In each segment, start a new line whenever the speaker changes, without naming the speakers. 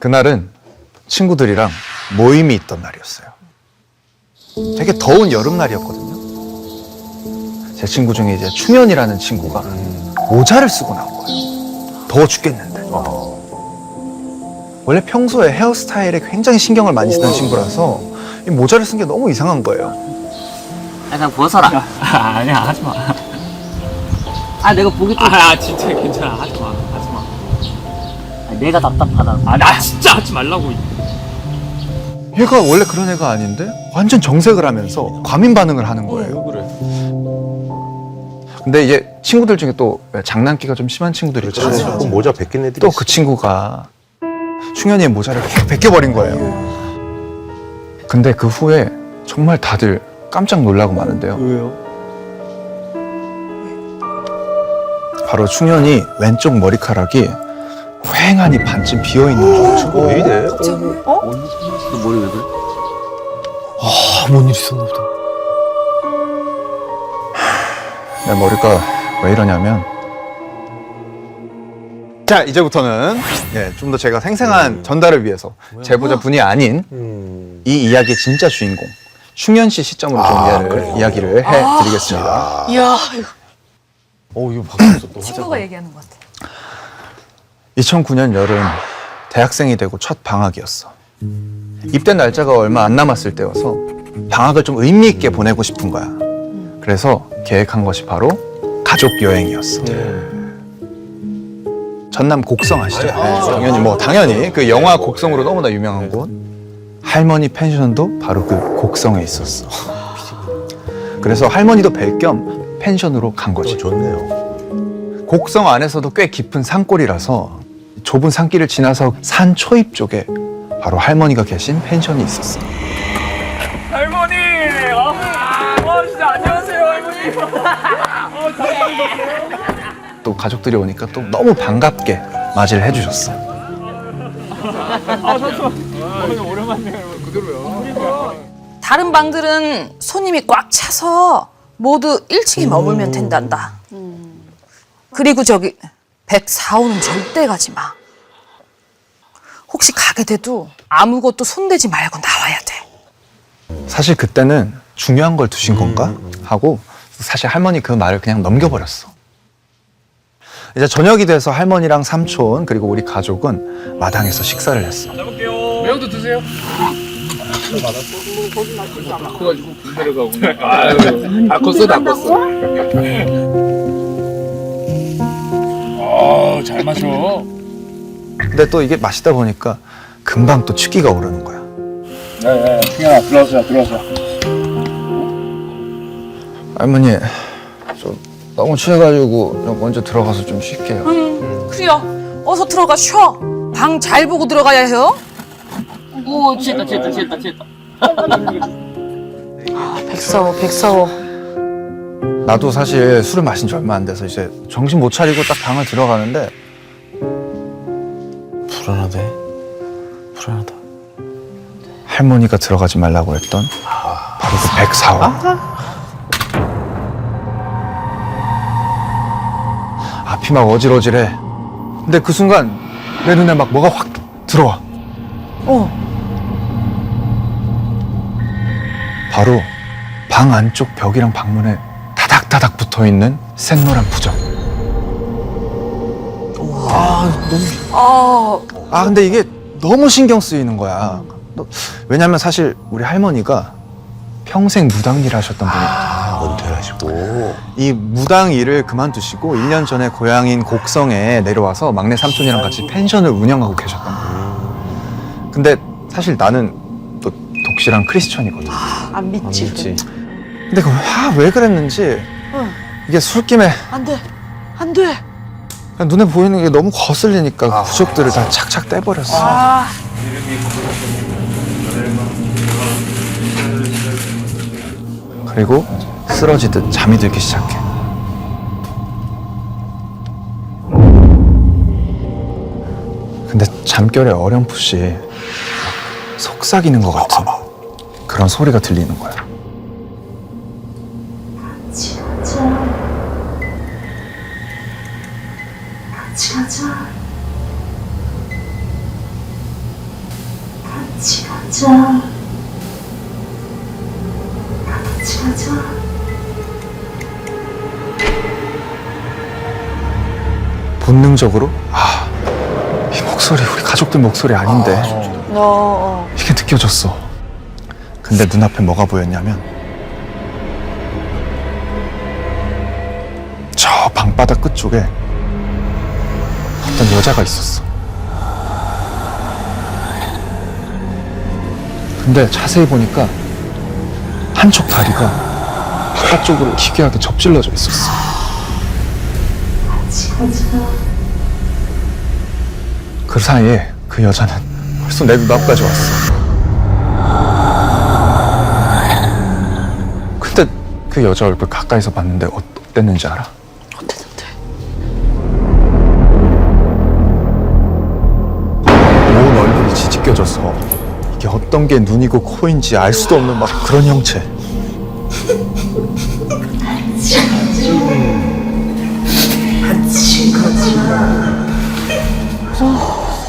그날은 친구들이랑 모임이 있던 날이었어요. 되게 더운 여름날이었거든요. 제 친구 중에 이제 충현이라는 친구가 모자를 쓰고 나온 거예요. 더워 죽겠는데. 원래 평소에 헤어스타일에 굉장히 신경을 많이 쓰는 친구라서 이 모자를 쓴 게 너무 이상한 거예요.
아, 그냥 벗어라.
아, 아니야 하지 마.
아, 내가 보기 또.
아, 진짜 괜찮아. 하지 마.
내가 답답하다.
아, 나 진짜 하지 말라고.
얘가 원래 그런 애가 아닌데 완전 정색을 하면서 과민 반응을 하는 거예요.
그래?
근데 이제 친구들 중에 또 장난기가 좀 심한 친구들이 있잖아요.
그 모자 벗긴 애들이
또 그 친구가 충현이의 모자를 확 벗겨버린 거예요. 근데 그 후에 정말 다들 깜짝 놀라고 마는데요.
왜요?
바로 충현이 왼쪽 머리카락이 휑하니 반쯤 비어있는
있어. 왜 이래?
너 머리 왜 그래?
아, 뭔 일 있었나 보다.
내 머리가 왜 이러냐면 자 이제부터는 예, 좀 더 제가 생생한 전달을 위해서 제보자 분이 아닌
음.
이 이야기의 진짜 주인공 충현 씨 시점으로 좀
아,
이야기를? 이야기를 해드리겠습니다.
이야, 이거
어, 이거 바뀌었어. 또
친구가 얘기하는 것 같아.
2009년 여름 대학생이 되고 첫 방학이었어. 입대 날짜가 얼마 안 남았을 때여서 방학을 좀 의미 있게 보내고 싶은 거야. 그래서 계획한 것이 바로 가족 여행이었어. 전남 곡성 아시죠? 네, 당연히 뭐 당연히 그 영화 곡성으로 너무나 유명한 곳. 할머니 펜션도 바로 그 곡성에 있었어. 그래서 할머니도 뵐 겸 펜션으로 간 거지.
어, 좋네요.
곡성 안에서도 꽤 깊은 산골이라서 좁은 산길을 지나서 산 초입 쪽에 바로 할머니가 계신 펜션이 있었어.
할머니! 어, 어, 진짜 안녕하세요, 할머니. 어,
또 가족들이 오니까 또 너무 반갑게 맞이를 해주셨어.
아, 잠시만. 어, 오랜만이네요, 여러분. 그대로요.
다른 방들은 손님이 꽉 차서 모두 1층에 머물면 된단다. 그리고 저기 104호는 절대 가지 마. 혹시 가게 돼도 아무것도 손대지 말고 나와야 돼.
사실 그때는 중요한 걸 두신 건가 하고 사실 할머니 그 말을 그냥 넘겨버렸어. 이제 저녁이 돼서 할머니랑 삼촌 그리고 우리 가족은 마당에서 식사를 했어.
잡을게요. 매운도 드세요. 커가지고 군대를 가구나. 아유, 다 컸어, 다 컸어. 어, 잘 마셔.
근데 또 이게 마시다 보니까 금방 또 취기가 오르는 거야.
네, 네, 승현아, 들어오세요, 들어오세요.
할머니, 좀 너무 취해가지고 좀 먼저 들어가서 좀 쉴게요.
음, 그래요. 어서 들어가 쉬어. 방 잘 보고 들어가야 해요.
오, 취했다, 취했다, 취했다, 취했다.
백사오, 백사오.
나도 사실 술을 마신 지 얼마 안 돼서 이제 정신 못 차리고 딱 방을 들어가는데
불안하대. 불안하다.
할머니가 들어가지 말라고 했던 바로 그 백사호. 앞이 막 어질어질해. 근데 그 순간 내 눈에 막 뭐가 확 들어와.
어,
바로 방 안쪽 벽이랑 방문에 다닥다닥 붙어 있는 샛노란 부적.
아,
아 근데 이게 너무 신경 쓰이는 거야. 너- 왜냐면 사실 우리 할머니가 평생 무당 일 하셨던 분이거든.
아, 은퇴를 하시고.
이 무당 일을 그만두시고 1년 전에 고향인 곡성에 내려와서 막내 삼촌이랑 같이 펜션을 운영하고 계셨던 거야. 근데 사실 나는 또 독실한 크리스천이거든.
안 믿지.
근데 그, 아, 왜 그랬는지 이게 술김에
안 돼, 안 돼.
눈에 보이는 게 너무 거슬리니까 그 부적들을 다 착착 떼버렸어.
아,
그리고 쓰러지듯 잠이 들기 시작해. 근데 잠결에 어렴풋이 막 속삭이는 것 같은 그런 소리가 들리는 거야.
같이 가자. 가자. 다 같이 가자.
본능적으로 아, 이 목소리 우리 가족들 목소리 아닌데
어,
이게 느껴졌어. 근데 눈앞에 뭐가 보였냐면 저 방바닥 끝쪽에 어떤 여자가 있었어. 근데 자세히 보니까 한쪽 다리가 바깥쪽으로 기괴하게 접질러져 있었어. 그 사이에 그 여자는 벌써 내 눈앞까지 왔어. 근데 그 여자 얼굴 가까이서 봤는데 어- 어땠는지 알아? 이게 어떤 게 눈이고 코인지 알 수도 없는 막 그런 형체.
가자.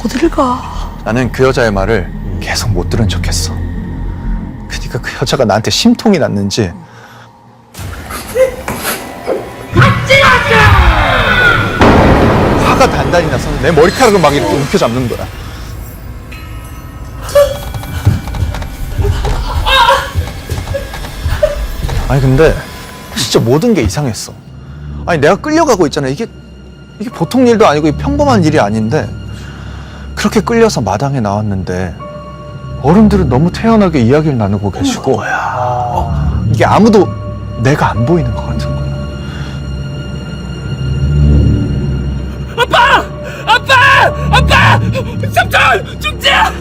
어디를 가?
나는 그 여자의 말을 계속 못 들은 척했어. 그러니까 그 여자가 나한테 심통이 났는지 화가 단단히 나서 내 머리카락을 막 이렇게 움켜잡는 거야. 아니 근데 진짜 모든 게 이상했어. 아니 내가 끌려가고 있잖아. 이게 이게 보통 일도 아니고 이 평범한 일이 아닌데 그렇게 끌려서 마당에 나왔는데 어른들은 너무 태연하게 이야기를 나누고 계시고 이게 아무도 내가 안 보이는 것 같은 거야.
삼촌! 중지야!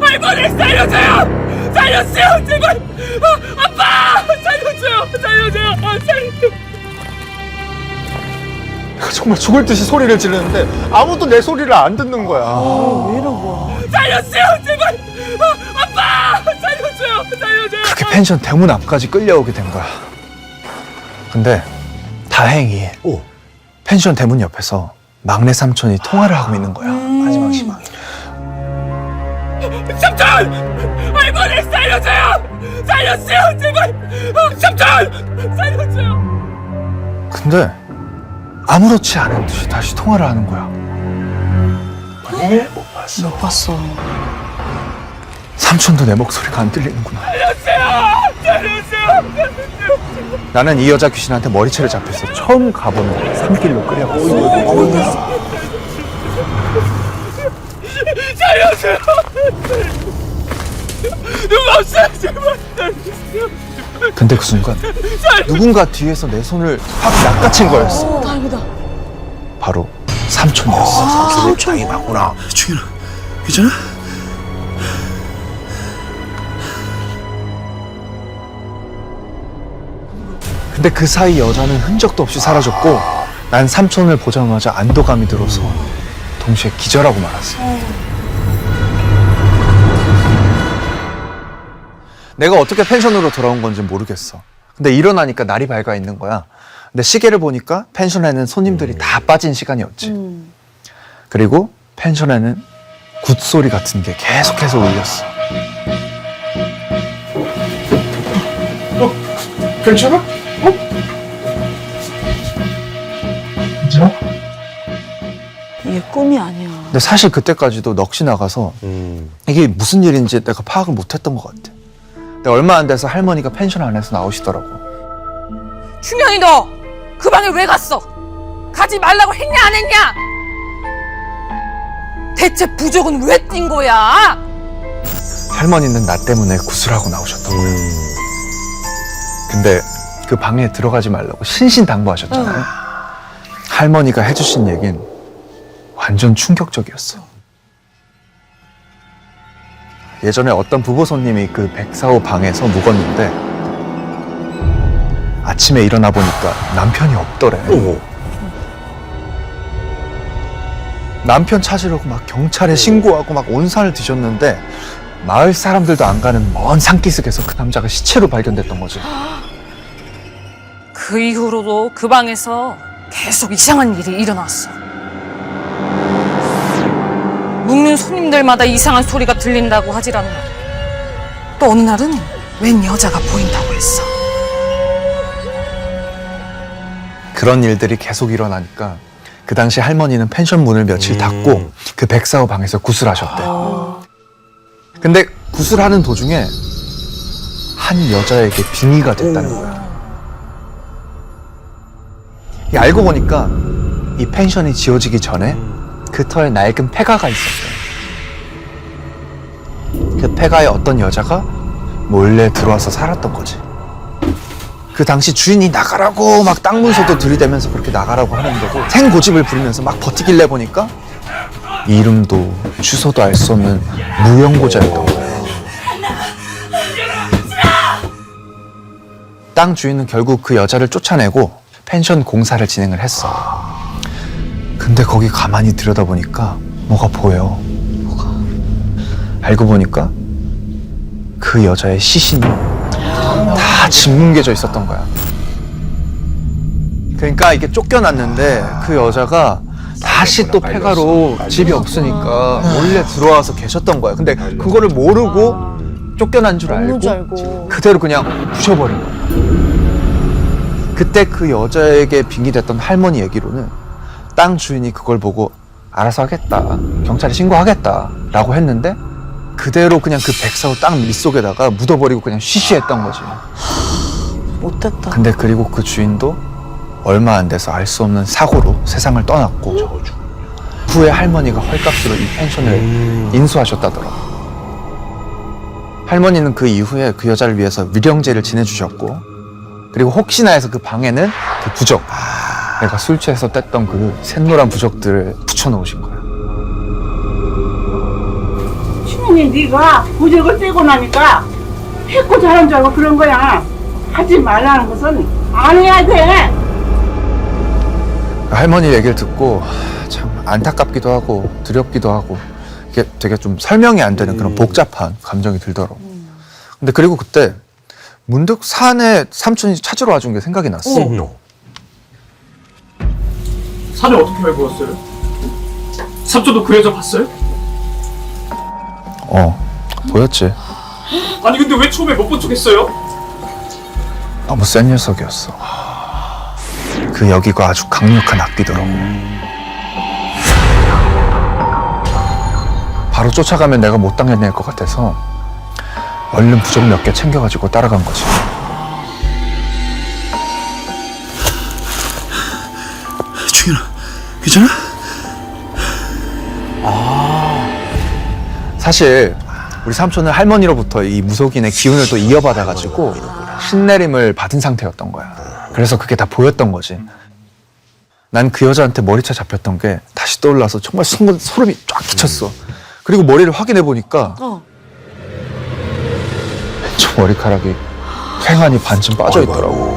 할머니 살려줘요! 살려주세요! 제발! 아, 아빠! 살려줘요! 살려줘요! 아, 살려줘요!
정말 죽을 듯이 소리를 지르는데 아무도 내 소리를 안 듣는 거야.
살려주세요! 제발! 아, 아빠! 살려줘요! 살려줘요!
그렇게 펜션 대문 앞까지 끌려오게 된 거야. 근데 다행히
오.
펜션 대문 옆에서 막내 삼촌이 통화를 하고 있는 거야. 마지막 희망.
삼촌! 할머니 살려줘요! 살려주세요! 제발! 아, 삼촌! 살려줘요!
근데 아무렇지 않은 듯이 다시 통화를 하는 거야.
못 봤어.
못 봤어.
삼촌도 내 목소리가 안 들리는구나.
살려주세요! 살려주세요!
나는 이 여자 귀신한테 머리채를 잡혀서 처음 가보는 산길로 끌려갔어.
살려주세요! 없어요! 제발! 살려주세요!
근데 그 순간 누군가 뒤에서 내 손을 확 낚아챈 거였어.
다행이다.
바로 삼촌이었어.
삼촌. 당이 맞구나. 충현아, 괜찮아?
근데 그 사이 여자는 흔적도 없이 사라졌고 난 삼촌을 보자마자 안도감이 들어서 동시에 기절하고 말았어. 내가 어떻게 펜션으로 돌아온 건지 모르겠어. 근데 일어나니까 날이 밝아 있는 거야. 근데 시계를 보니까 펜션에는 손님들이 다 빠진 시간이었지. 그리고 펜션에는 굿소리 같은 게 계속해서 울렸어.
괜찮아?
이게 꿈이 아니야.
근데 사실 그때까지도 넋이 나가서
음.
이게 무슨 일인지 내가 파악을 못 했던 것 같아. 근데 얼마 안 돼서 할머니가 펜션 안에서 나오시더라고.
충현이 너 그 방에 왜 갔어? 가지 말라고 했냐 안 했냐? 대체 부족은 왜 뛴 거야?
할머니는 나 때문에 구슬하고 나오셨던 거야. 근데 그 방에 들어가지 말라고 신신당부하셨잖아요. 할머니가 해주신 얘긴 완전 충격적이었어. 예전에 어떤 부부 손님이 그 백사호 방에서 묵었는데 아침에 일어나 보니까 남편이 없더래.
오.
남편 찾으려고 막 경찰에 신고하고 막 온 산을 뒤졌는데 마을 사람들도 안 가는 먼 산기슭에서 그 남자가 시체로 발견됐던 거지.
그 이후로도 그 방에서 계속 이상한 일이 일어났어. 묵는 손님들마다 이상한 소리가 들린다고 하질 않나. 또 어느 날은 웬 여자가 보인다고 했어.
그런 일들이 계속 일어나니까 그 당시 할머니는 펜션 문을 며칠 닫고 그 백사호 방에서 구슬하셨대. 근데 구슬하는 도중에 한 여자에게 빙의가 됐다는 거야. 이 알고 보니까 이 펜션이 지어지기 전에 그 터에 낡은 폐가가 있었대. 그 폐가에 어떤 여자가 몰래 들어와서 살았던 거지. 그 당시 주인이 나가라고 막 땅문서도 들이대면서 그렇게 나가라고 하는데도 생고집을 부리면서 막 버티길래 보니까 이름도 주소도 알 수 없는 무용고자였던 거예요. 땅 주인은 결국 그 여자를 쫓아내고 펜션 공사를 진행을 했어. 근데 거기 가만히 들여다보니까 뭐가 보여. 뭐가? 알고 보니까 그 여자의 시신이 다 짓뭉개져 있었던 거야. 그러니까 이게 쫓겨났는데 그 여자가 다시 또 폐가로 집이 없으니까 몰래 들어와서 계셨던 거야. 근데 그거를 모르고 쫓겨난 줄 알고,
줄 알고.
그대로 그냥 부셔버린 거야. 그때 그 여자에게 빙의됐던 할머니 얘기로는 땅 주인이 그걸 보고 알아서 하겠다. 경찰에 신고하겠다 라고 했는데 그대로 그냥 그 백사호 땅 밑속에다가 묻어버리고 그냥 쉬쉬했던 거지.
못됐다.
근데 그리고 그 주인도 얼마 안 돼서 알 수 없는 사고로 세상을 떠났고 후에 할머니가 헐값으로 이 펜션을 인수하셨다더라. 할머니는 그 이후에 그 여자를 위해서 위령제를 지내주셨고 그리고 혹시나 해서 그 방에는 그 부적 내가 술 취해서 뗐던 그 샛노란 부적들을 붙여놓으신 거야.
신혼이 네가 부적을 떼고 나니까 했고 잘한 줄 알고 그런 거야. 하지 말라는 것은 안 해야 돼.
할머니 얘기를 듣고 참 안타깝기도 하고 두렵기도 하고 이게 되게 좀 설명이 안 되는 그런 복잡한 감정이 들더라고. 근데 그리고 그때 문득 산에 삼촌이 찾으러 와준 게 생각이 났어.
산을 어떻게 알고 왔어요? 삼촌도 그 여자 봤어요?
어, 보였지.
아니 근데 왜 처음에 못 본 척했어요?
너무 센 녀석이었어. 그 여기가 아주 강력한 악기더라고. 바로 쫓아가면 내가 못 당해낼 것 같아서 얼른 부적 몇 개 챙겨가지고 따라간 거지.
괜찮아?
사실 우리 삼촌은 할머니로부터 이 무속인의 기운을 또 이어받아가지고 신내림을 받은 상태였던 거야. 그래서 그게 다 보였던 거지. 난 그 여자한테 머리채 잡혔던 게 다시 떠올라서 정말 순간 소름이 쫙 끼쳤어. 그리고 머리를 확인해 보니까
어.
저 머리카락이 팽안이 반쯤 빠져 있더라고.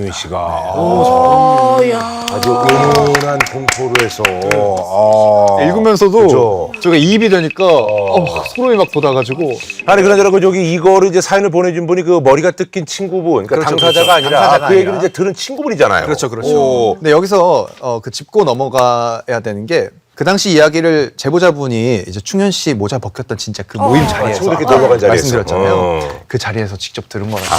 승윤 씨가
어, 야.
아주 은은한 공포를 해서 아.
읽으면서도
그죠.
저게 이입이 되니까 어, 막 소름이 막 돋아가지고
아니 그나저나 그 저기 이거를 이제 사연을 보내준 분이 그 머리가 뜯긴 친구분, 그러니까
그렇죠,
당사자가
그렇죠.
아니라
당사자가
그 얘기를
아니라.
이제 들은 친구분이잖아요.
그렇죠, 그렇죠.
오.
근데 여기서 어, 그 짚고 넘어가야 되는 게 그 당시 이야기를 제보자분이 이제 충현 씨 모자 벗겼던 진짜 그 모임 자리에서
친구들끼리 놀러 간 자리에서.
말씀드렸잖아요.
어.
그 자리에서 직접 들은 거라서.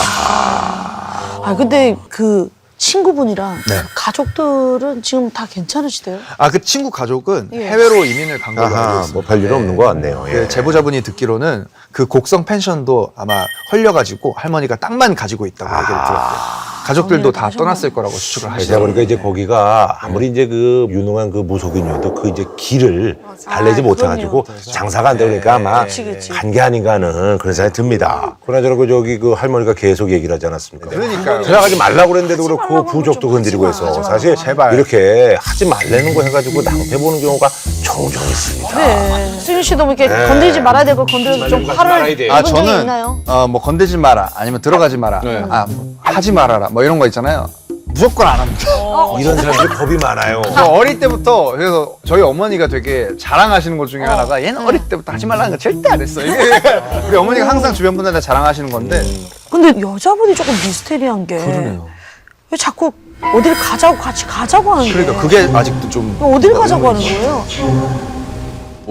아, 근데 그 친구분이랑
네.
그 가족들은 지금 다 괜찮으시대요?
아 그 친구 가족은
예.
해외로 이민을 간 걸로 알고
아하,
있습니다.
뭐 별일은 없는 것 같네요. 예.
그 제보자분이 듣기로는 그 곡성 펜션도 아마 헐려가지고 할머니가 땅만 가지고 있다고 얘기를 들었대요. 가족들도
정리를
다 떠났을 거라고 추측을
제가
하시더라고요.
보니까 이제 거기가 아무리 이제 그 유능한 그 무속인이어도 그 이제 길을 달래지
아,
못해가지고
그럼요.
장사가 안 되니까 아마
그치, 그치.
간 게 아닌가 하는 그런 생각이 듭니다. 그나저나 그 저기 그 할머니가 계속 얘기를 하지 않았습니까?
그러니까요.
제가 하지 말라고 그랬는데도 그렇고 부족도
좀
건드리고 해서 사실
제발.
이렇게 하지 말라는 거 해가지고 낭패 보는 경우가 종종 있습니다.
그 래. 승윤 씨도 뭐 이렇게
네.
건드리지 말아야 될 거 건드려서 좀 화를 입은
아
적이
저는
있나요?
어뭐 건들지 마라 아니면 들어가지 마라
네.
아 뭐 하지 말아라 뭐 이런 거 있잖아요
무조건 안 합니다.
이런 사람들이 겁이 많아요.
저 어릴 때부터 그래서 저희 어머니가 되게 자랑하시는 것 중에 하나가 얘는 어릴 때부터 하지 말라는 거 절대 안 했어. 이게 우리 어머니가 항상 주변 분들한테 자랑하시는 건데
근데 여자분이 조금 미스테리한 게. 왜 자꾸 어딜 가자고 같이 가자고 하는 거예요?
그러니까 그게 아직도 좀
어딜 가자고 하는 거예요?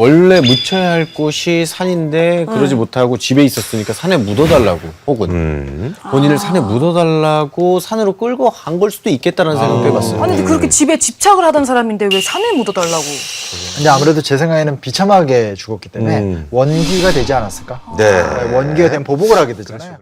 원래 묻혀야 할 곳이 산인데 그러지 못하고 집에 있었으니까 산에 묻어달라고 혹은
음.
본인을 산에 묻어달라고 산으로 끌고 간 걸 수도 있겠다는 생각도 해봤어요.
아니 근데 그렇게 집에 집착을 하던 사람인데 왜 산에 묻어달라고?
근데 아무래도 제 생각에는 비참하게 죽었기 때문에
음.
원기가 되지 않았을까?
네.
원기가 된 보복을 하게 되잖아요.